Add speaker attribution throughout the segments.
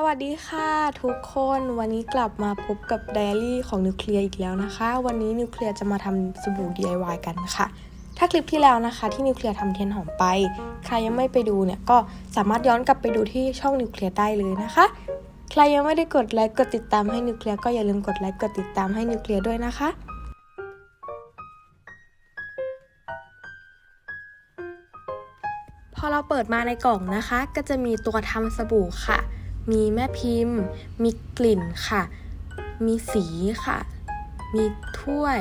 Speaker 1: สวัสดีค่ะทุกคนวันนี้กลับมาพบกับไดอารี่ของนิวเคลียร์อีกแล้วนะคะ วันนี้นิวเคลียร์จะมาทำสบู่ DIY กันค่ะ ถ้าคลิปที่แล้วนะคะ ที่นิวเคลียร์ทำเทียนหอมไป ใครยังไม่ไปดูเนี่ยก็สามารถย้อนกลับไปดูที่ช่องนิวเคลียร์ได้เลยนะคะ ใครยังไม่ได้กดไลค์กดติดตามให้นิวเคลียร์ก็อย่าลืมกดไลค์กดติดตามให้นิวเคลียร์ด้วยนะคะพอเราเปิดมาในกล่องนะคะ ก็จะมีตัวทำสบู่ค่ะ มีแม่พิมพ์ มีกลิ่นค่ะ มีสีค่ะ มีถ้วย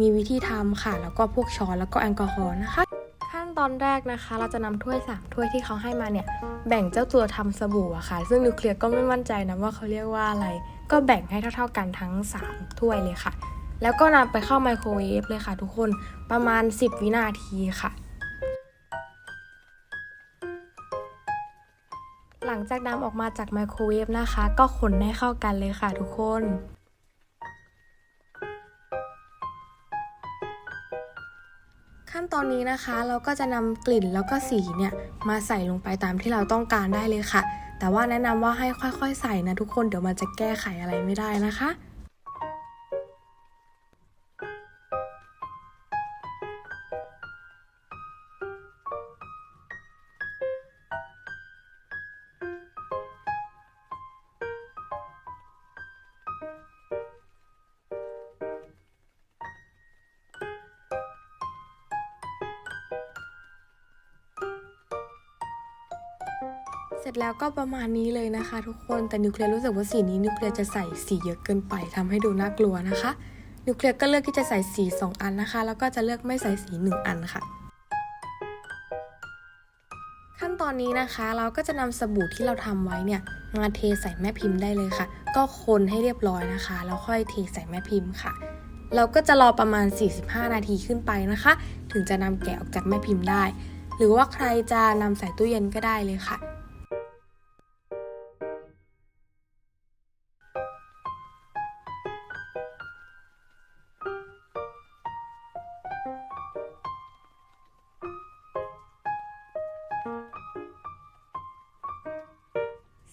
Speaker 1: มีวิธีทำค่ะ แล้วก็พวกช้อนแล้วก็แอลกอฮอล์นะคะ ขั้นตอนแรกนะคะ เราจะนำถ้วยสามถ้วยที่เขาให้มาเนี่ย แบ่งเจ้าตัวทำสบู่อะค่ะ ซึ่งนิวเคลียร์ก็ไม่มั่นใจนะว่าเขาเรียกว่าอะไร ก็แบ่งให้เท่า ๆกันทั้ง 3 ถ้วยเลยค่ะ แล้วก็นำไปเข้าไมโครเวฟเลยค่ะ ทุกคน ประมาณ 10 วินาทีค่ะ หลังจากนำออกมาจากไมโครเวฟนะคะ ก็คนให้เข้ากันเลยค่ะทุกคนขั้นตอนนี้นะคะเราก็จะนำกลิ่นแล้วก็สีเนี่ยมาใส่ลงไปตามที่เราต้องการได้เลยค่ะ แต่ว่าแนะนำว่าให้ค่อยๆ ใส่นะทุกคนเดี๋ยวมันจะแก้ไขอะไรไม่ได้นะคะ เสร็จแล้วก็ประมาณนี้เลยนะคะทุกคนแต่นิวเคลียร์รู้สึกว่าสีนี้นิวเคลียร์จะใส่สีเยอะเกินไปทำให้ดูน่ากลัวนะคะ นิวเคลียร์ก็เลือกที่จะใส่สี 2 อันนะคะ แล้วก็จะเลือกไม่ใส่สี 1 อันค่ะ ขั้นตอนนี้นะคะเราก็จะนำสบู่ที่เราทำไว้เนี่ยมาเทใส่แม่พิมพ์ได้เลยค่ะ ก็คนให้เรียบร้อยนะคะ แล้วค่อยเทใส่แม่พิมพ์ค่ะเราก็จะรอประมาณ 45 นาทีขึ้นไปนะคะ ถึงจะนำแกะออกจากแม่พิมพ์ได้ หรือว่าใครจะนำใส่ตู้เย็นก็ได้เลยค่ะ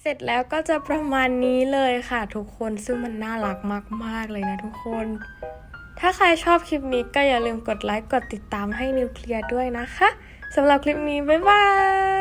Speaker 1: ร็จแล้วก็จะประมาณนี้เลยค่ะทุกคนซึ่งมันน่ารักมาก ๆ เลยนะทุกคน ถ้าใครชอบคลิปนี้ก็อย่าลืมกดไลค์กดติดตามให้นิวเคลียร์ด้วยนะคะสำหรับคลิปนี้ บ๊ายบาย